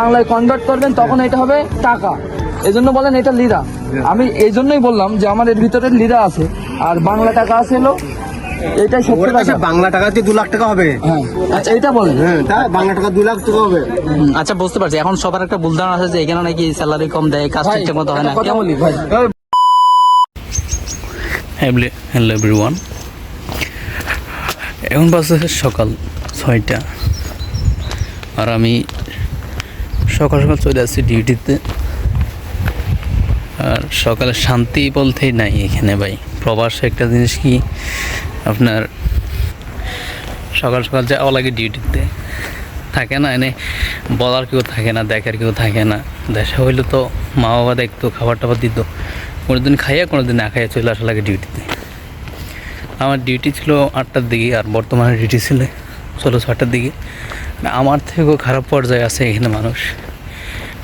বাংলায় কনভার্ট করবেন তখন এটা হবে টাকা। এই জন্য বলেন এটা লিরা আমি এই জন্যই বললাম যে আমার এর ভিতরে লিরা আছে। আর বাংলা টাকা আছে হলো এটাই সত্য কাছে টাকা বাংলা টাকাতে দু লাখ টাকা হবে? হ্যাঁ। আচ্ছা এইটা বলেন। হ্যাঁ তা বাংলা টাকা দু লাখ টাকা হবে। আচ্ছা বুঝতে পারছি। এখন সবার একটা ভুল ধারণা আছে যে এখানে নাকি স্যালারি কম দেয় কাজ ঠিকঠাক মতো হয় না। একটা কথা বলি ভাই। হ্যালো এভরিওয়ান এখন বাজে সকাল ছয়টা। আর আমি সকাল সকাল চলে আসছি ডিউটিতে আর সকালে শান্তি বলতেই নাই এখানে ভাই। প্রবাসে একটা জিনিস কি, আপনার সকাল সকাল যাওয়া লাগে ডিউটিতে থাকে না, এনে বলার কেউ থাকে না, দেখার কেউ থাকে না। দেশে হইলে তো মা বাবা দেখতো খাবার টাবার দিত। কোনোদিন খাইয়া, কোনোদিন না খাইয়া চলে আসা লাগে ডিউটিতে আমার ডিউটি ছিল আটটার দিকে, আর বর্তমানে ডিউটি ছিল ষোলো ছটার দিকে। আমার থেকেও খারাপ পর্যায়ে আছে এখানে মানুষ।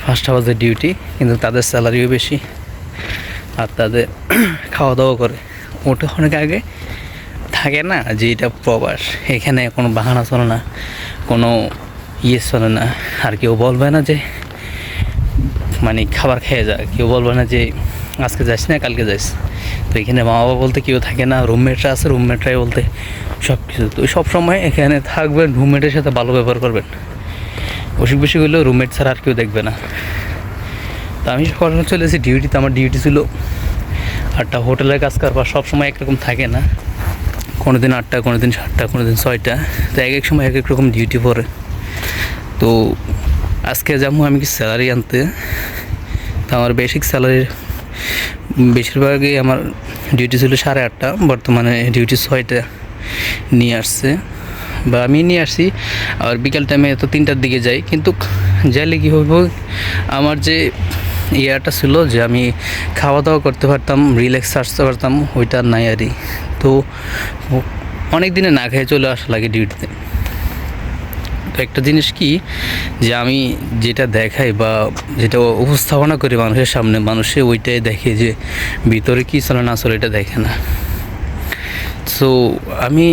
ফার্স্ট আওয়ার্সের ডিউটি কিন্তু তাদের স্যালারিও বেশি। আর তাদের খাওয়া দাওয়া করে। ওটা অনেক আগে থাকে না যে এটা প্রবাস এখানে কোনো বাহানা চলে না, কোনো ইয়ে চলে না। আর কেউ বলবে না যে মানে খাবার খেয়ে যা। কেউ বলবে না যে, আজকে যাস না, কালকে যাস। তো এখানে মা বাবা বলতে কেউ থাকে না রুমমেটরা আছে রুমমেটরাই বলতে সব কিছু তো সব সময় এখানে থাকবেন রুমমেটের সাথে ভালো ব্যবহার করবেন। অসুখ বেশি হলেও রুমমেট ছাড়া আর কেউ দেখবে না। তো আমি সকাল চলে এসেছি ডিউটিতে আমার ডিউটি ছিল আটটা, হোটেলের কাজ কারবার সব সময় একরকম থাকে না। কোনো দিন আটটা কোনো দিন সাতটা কোনো দিন ছয়টা, তো এক এক সময় এক এক রকম ডিউটি পড়ে। তো আজকে যাব আমি কি স্যালারি আনতে? তো আমার বেসিক স্যালারির বেশিরভাগই আমার ডিউটি ছিল সাড়ে আটটা, বর্তমানে ডিউটি ছয়টা নিয়ে আসছে। বা আমি নিয়ে আসছি আর বিকাল টাইমে তো তিনটার দিকে যাই। কিন্তু যাইলে কী হইব? আমার যে ইয়াটা ছিল যে আমি খাওয়া দাওয়া করতে পারতাম রিল্যাক্স আসতে পারতাম, ওইটা নাই আরই তো অনেক দিনে না খেয়ে চলে আসা লাগে ডিউটিতে তো একটা জিনিস কি, যে আমি যেটা দেখাই বা যেটা উপস্থাপনা করি মানুষের সামনে, মানুষে ওইটাই দেখে যে ভিতরে কী চলে না চলে এটা দেখে না। সো আমি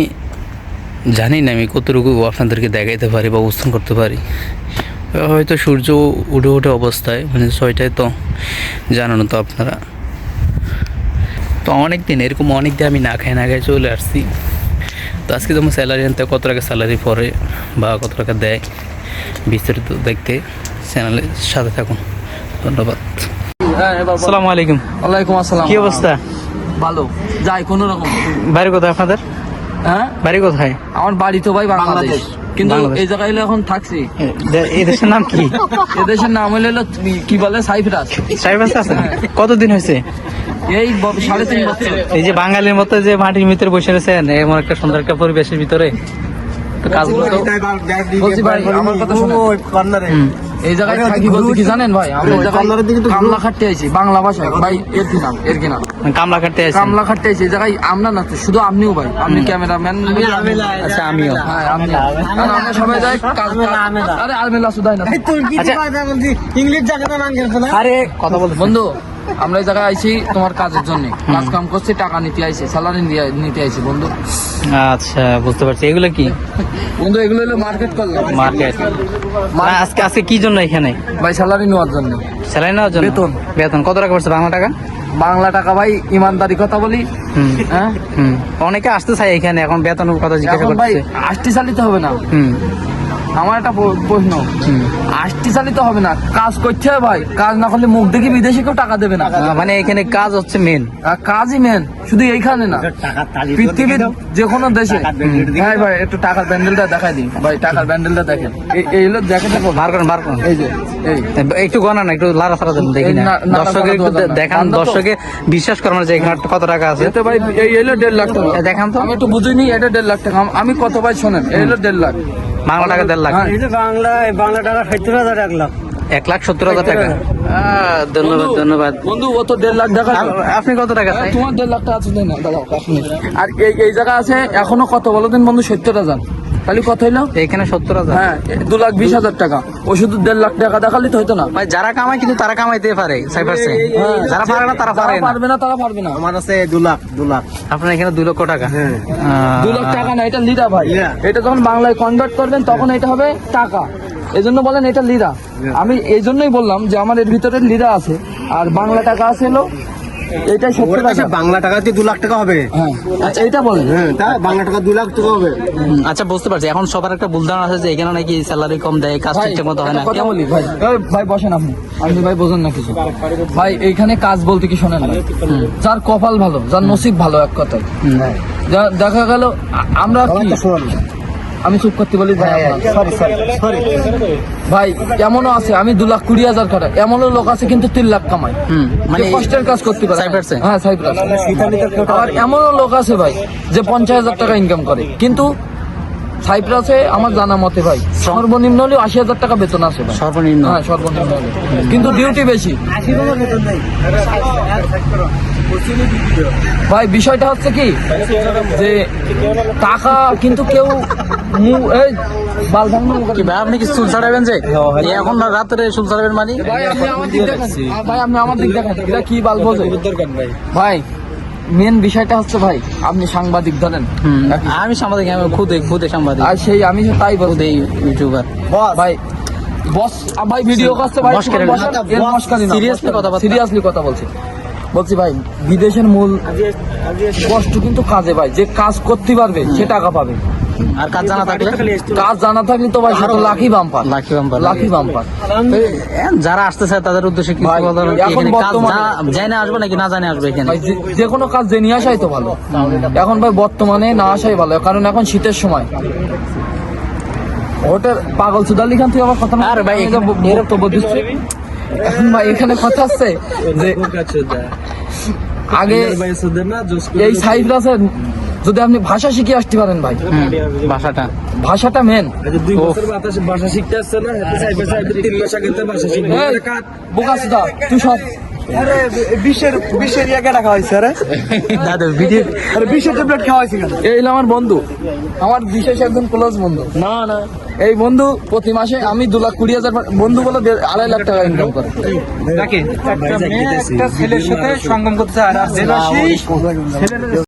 জানি না আমি কতটুকু আপনাদেরকে দেখাইতে পারি বা অবস্থান করতে পারি। হয়তো সূর্য উঠে উঠে অবস্থায় মানে ছয়টায় তো জানানো তো আপনারা। তো অনেক দিন এরকম অনেক দিন আমি না খাই না খাই চলে আসছি। তো আজকে তোমার স্যালারি আনতে কত টাকা স্যালারি পরে বা কত টাকা দেয় বিস্তারিত দেখতে চ্যানেলের সাথে থাকুন। ধন্যবাদ। হ্যাঁ আসসালামু আলাইকুম। ওয়ালাইকুম আসসালাম। কি অবস্থা? ভালো। যাই কোনো রকম। বাড়ি কোথায় আপনাদের? হ্যাঁ? বাড়ি কোথায়? আমার বাড়ি তো ভাই বাংলাদেশ। কিন্তু এই জায়গায় এখন থাকছি। এ- এই দেশের নাম কি? নাম হলো কি বলে? সাইফরাজ সাইবাস আছে? কতদিন হয়েছে? এই সাড়ে তিন বছর। এই যে বাঙালির মতো যে মাটির ভিতরে বসে রয়েছেন এমন একটা সুন্দর একটা পরিবেশের ভিতরে। কাজগুলো তো বলছি ভাই, আমার কথা শোনেন। এই জায়গায় থাকি বলতে কি জানেন ভাই? আমরা এই জায়গায় কামলা খাটতে আইছি বাংলা ভাষায়। ভাই এর কি নাম? এর কি নাম? কামলা খাটতে আছে কামলা খাটতে আইছি এই জায়গায় আমরা না শুধু আপনিও ভাই আপনি ক্যামেরাম্যান। আচ্ছা আমিও। হ্যাঁ আপনি আমরা সবাই যাই আরে আলমেলা সুদাই না। আচ্ছা। ইংলিশ জায়গাটা নাম আরে কথা বলতে বন্ধু আমরা এই জায়গায় আইছি তোমার কাজের জন্য। কাজ কাম করছি টাকা নিতে আইছি স্যালারি নিতে আইছি বন্ধু। আচ্ছা বুঝতে পারছি। এগুলো কি? বন্ধু এগুলো হলো মার্কেট করলাম। মার্কেট আজকে আজকে কি জন্য এখানে? ভাই স্যালারি নেওয়ার জন্য। স্যালারি নেওয়ার জন্য? বেতন। বেতন। কত টাকা পড়ছে বাংলা টাকা? বাংলা টাকা ভাই ইমানদারি কথা বলি। হ্যাঁ? হুম। অনেকে আসতে চাই এখানে এখন বেতনের কথা জিজ্ঞাসা করতেছে। আষ্টি চালিতে হবে না। হুম। আমার একটা প্রশ্ন। হুম। আষ্টি চালিতে হবে না। কাজ করতে হবে ভাই। কাজ না করলে মুখ দেখে বিদেশে কেউ টাকা দেবে না। মানে এখানে কাজ হচ্ছে মেন আর কাজই মেন শুধু এইখানে না। পৃথিবীর যে কোনো দেশে। হ্যাঁ ভাই একটু টাকার ব্যান্ডেলটা দেখাই দিই। ভাই টাকার ব্যান্ডেলটা দেখেন। এই- হলো জ্যাকেটটা বার করেন বার করেন। এই যে একটু গণা না একটু লারা সারা দেন দেখি না। দর্শকের একটু দেখান দর্শকে বিশ্বাস করেন যে এখানে কত টাকা আছে। এতে ভাই এই হলো দেড় লাখ টাকা। দেখান তো। আমি একটু বুঝিনি এটা দেড় লাখ টাকা। আমি কত ভাই শোনেন? এই হলো দেড় লাখ। বাংলা টাকা দেড় লাখ। হ্যাঁ। বাংলা বাংলা টাকা সত্তর হাজার এক লাখ। এক লাখ সত্তর হাজার টাকা। ধন্যবাদ ধন্যবাদ। বন্ধু ও তো দেড় লাখ টাকা আপনি কত টাকা তোমার দেড় লাখ টাকা আছে না দাঁড়াও আর এই এই জায়গা আছে এখনও কত? বলো দিন বন্ধু সত্তর হাজার। তাহলে কত হইল? এখানে সত্তর হাজার। হ্যাঁ দু লাখ বিশ হাজার টাকা। ও শুধু দেড় লাখ টাকা দেখালে তো হতো না। ভাই যারা কামায় কিন্তু তারা কামাইতে পারে সাইফার্সে হ্যাঁ, যারা পারে না তারা পারে পারবে না তারা পারবে না। আমার আছে দু লাখ দু লাখ। আপনার এখানে দু লক্ষ টাকা। দু লাখ টাকা না এটা লিরা ভাই। এটা যখন বাংলায় কনভার্ট করবেন তখন এটা হবে টাকা। এই জন্য বলেন এটা লিরা আমি এই জন্যই বললাম যে আমার এর ভিতরে লিরা আছে। আর বাংলা টাকা আছে হলো এটাই সত্তর টাকা বাংলা টাকাতে দু লাখ টাকা হবে। হ্যাঁ। আচ্ছা এইটা বলেন। হ্যাঁ তা বাংলা টাকা দু লাখ টাকা হবে। আচ্ছা বুঝতে পারছি। এখন সবার একটা ভুল ধারণা আছে যে এখানে নাকি স্যালারি কম দেয় কাজ ঠিকঠাক মতো হয় না। কথা কেমন? বলি ভাই। ভাই বসেন আপনি। আপনি ভাই বোঝেন না কিছু। ভাই এইখানে কাজ বলতে কি শোনেন না? যার কপাল ভালো যার নসিব ভালো এক কথায়। দেখা গেল আমরা কি? আমি চুপ করতে বলি ভাই সরি ভাই এমনও আছে আমি দু লাখ কুড়ি হাজার করে এমনও লোক আছে কিন্তু তিন লাখ কামাই হুম, মানে কষ্টের কাজ করতে পারে। সাইপ্রাসে? হ্যাঁ সাইপ্রাস আর এমনও লোক আছে ভাই যে পঞ্চাশ হাজার টাকা ইনকাম করে। কিন্তু সাইপ্রাসে আমার জানা মতে ভাই সর্বনিম্ন হলেও আশি হাজার টাকা বেতন আছে ভাই। সর্বনিম্ন? হ্যাঁ সর্বনিম্ন হলে। কিন্তু ডিউটি বেশি। ভাই বিষয়টা হচ্ছে কি? যে টাকা কিন্তু কেউ মু- এই বাল ভাঙনো মুখে- কি ভাই আপনি কি চুল ছাড়াবেন যে? এখন না রাত্রে চুল ছাড়াবেন মানে? ভাই আপনি আমার দিক দেখেন। ভাই আপনি আমার দিক দেখেন। এটা কি বাল বোঝে? ভাই। মেন বিষয়টা হচ্ছে ভাই আপনি সাংবাদিক ধরেন। আমি সাংবাদিক আমি খুদে খুদে সাংবাদিক। আর সেই আমি তাই খুদে ইউটিউবার। ভাই বস ভাই ভিডিও করছে ভাই? সিরিয়াসলি কথা বলছি। বলছি ভাই বিদেশের মূল কষ্ট কিন্তু কাজে ভাই যে কাজ করতে পারবে সে টাকা পাবে। আর কাজ জানা থাকলে? কাজ জানা থাকলে তো ভাই সেটা লাখি বাম্পার লাখি বাম্পার লাখি বাম্পার যারা আসতে চায় তাদের উদ্দেশ্যে? এখন কাজ জানে আসবে নাকি না জানে আসবে এখানে? যে- কোনো কাজ নিয়ে আসাই তো ভালো। এখন ভাই বর্তমানে না আসাই ভালো কারণ এখন শীতের সময়। হোটেল পাগল সুদালি খান তুই আমার কথা না আরে ভাই, বক্তব্য দিচ্ছি। ভাই এখানে কথা আছে যে আগে এই সাইপ্রাসের যদি আপনি ভাষা শিখে আসতে পারেন ভাই। ভাষাটা। ভাষাটা মেন ভাষা শিখতে আসছে না সাইবার সাইবার তিন মাস আগে ভাষা শিখবে। তুই সব আরে বিশ্বের বিশ্বের ইয়ে রাখা হয়েছে আরে? দাদু ভিডিও আরে বিশ্বের ট্যাবলেট খাওয়া কেন? এই হলো আমার বন্ধু। আমার বিশেষ একজন ক্লোজ বন্ধু। না না। এই বন্ধু প্রতি মাসে আমি দু লাখ কুড়ি হাজার বন্ধু বলে আড়াই লাখ টাকা ইনকাম করে। একটা ছেলের সাথে সঙ্গম করতে আর